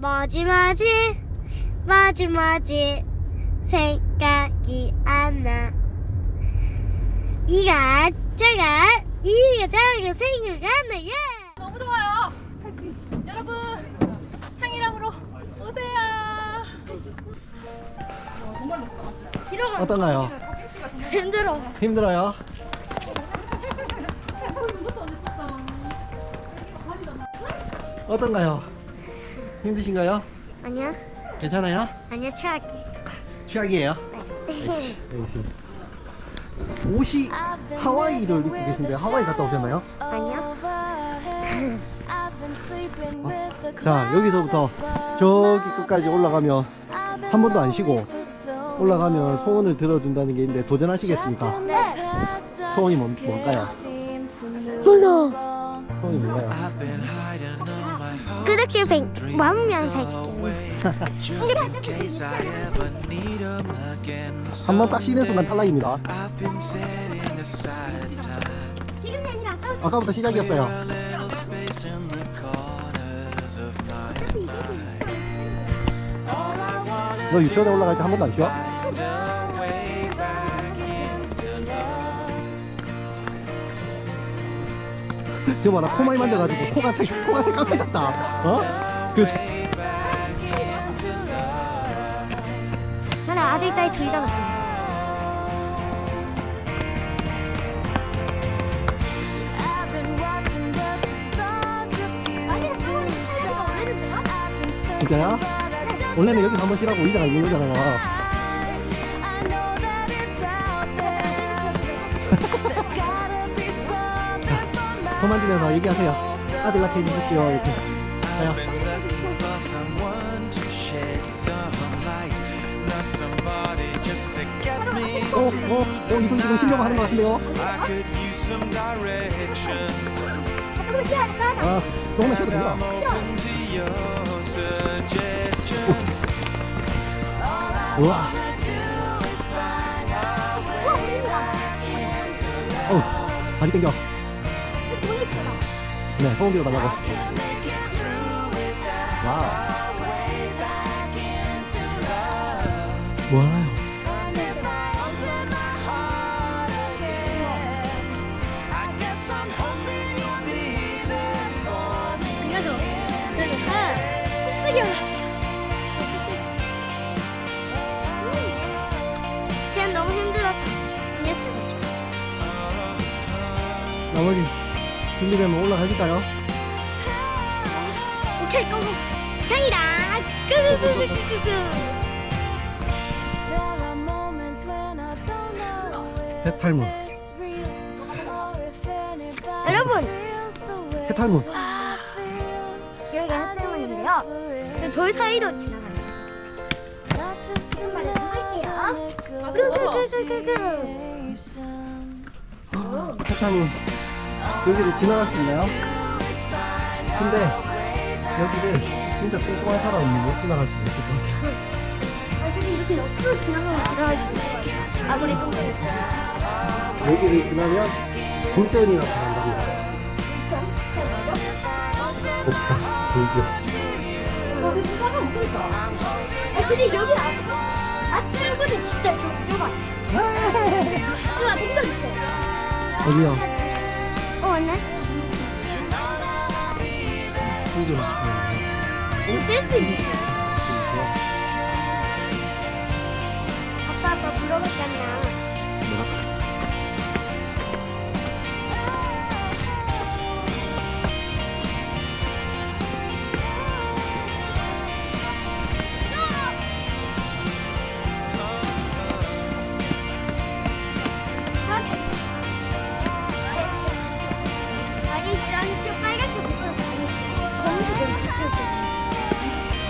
마지막이 마지막이 생각이 안 나. 이가 저가 이가 저가 생각 안 나. 예. 너무 좋아요. 여러분 향이람으로 오세요. 어떤가요? 힘들어. 힘들어요? 어떤가요? 힘드신가요? 아니야 괜찮아요? 아니야 최악이. 취약이에요? 네. 옷이 하와이를 입고 계신데 하와이 갔다 오셨나요? 아니야. 자 여기서부터 저기 끝까지 올라가면 한 번도 안 쉬고 올라가면 소원을 들어준다는 게 있는데 도전하시겠습니까? 네. 소원이 뭔, 뭔가요? 몰라. 소원이? 그렇게 백 만명 살게. 한번 딱 쉬는 순간 탈락입니다 지금이 아니라 아까 아까부터 시작이었어요 너 유치원에 올라갈 때 한 번도 안 쉬어? 저 봐라 코 많이 만져가지고 코가 새, 코가 새까매졌다 어? 그 나는 아들 딸 둘 다 같아. 진짜야? 원래는 여기 한번 쉬라고 의자가 있는 거잖아 만지면서 얘기하세요 아들 낳게 해주십시오 이렇게 자요 어, 어, 어, 이손 지금 쉬려고 하는 것 같은데요? 아, 조금만 쉬어도 된다. 우와, 어우, 다리 땡겨. 네, 비워 달라고. 와우. 뭐하나요? 그래도 그러니까 헛쓰기 올라가지고. 쟤는 너무 힘들어서 쓰고 싶어. 나머지 준비되면 올라가실까요? 오케이 고고. 향이다. 끄끄끄끄끄끄. 해탈문. 여러분 해탈문. 여기가 햇살문인데요. 그돌 사이로 지나가요. 한번 해볼게요. 끄끄끄끄끄. 해탈문. 여기를 지나갈 수 있나요? 근데 여기를 진짜 뚱뚱한 사람은 못 지나갈 수 있을 것 같아요. 아 근데 이렇게 옆으로 지나가면 들어갈 수 있어요. 아무리 뚱뚱해도. 여기를 지나면 돌전이라 잘한답니다. 곱다, 돌격. 거기 수다가 먹고 있어. 아 근데 여기 아, 아침 얼굴이 진짜 좀 좁아. 좁아 동작 있어. 어디요? 어 왔네. 여기. 이거 뗄수 있어. 아빠 아빠 물어봤잖아.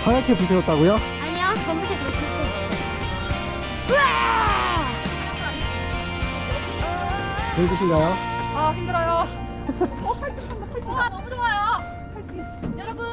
하얗게 검은색으로 붙었어. 우와! 보이신가요? 아 힘들어요. 어 팔찌 한다 팔찌. 와 너무 좋아요. 팔찌. 여러분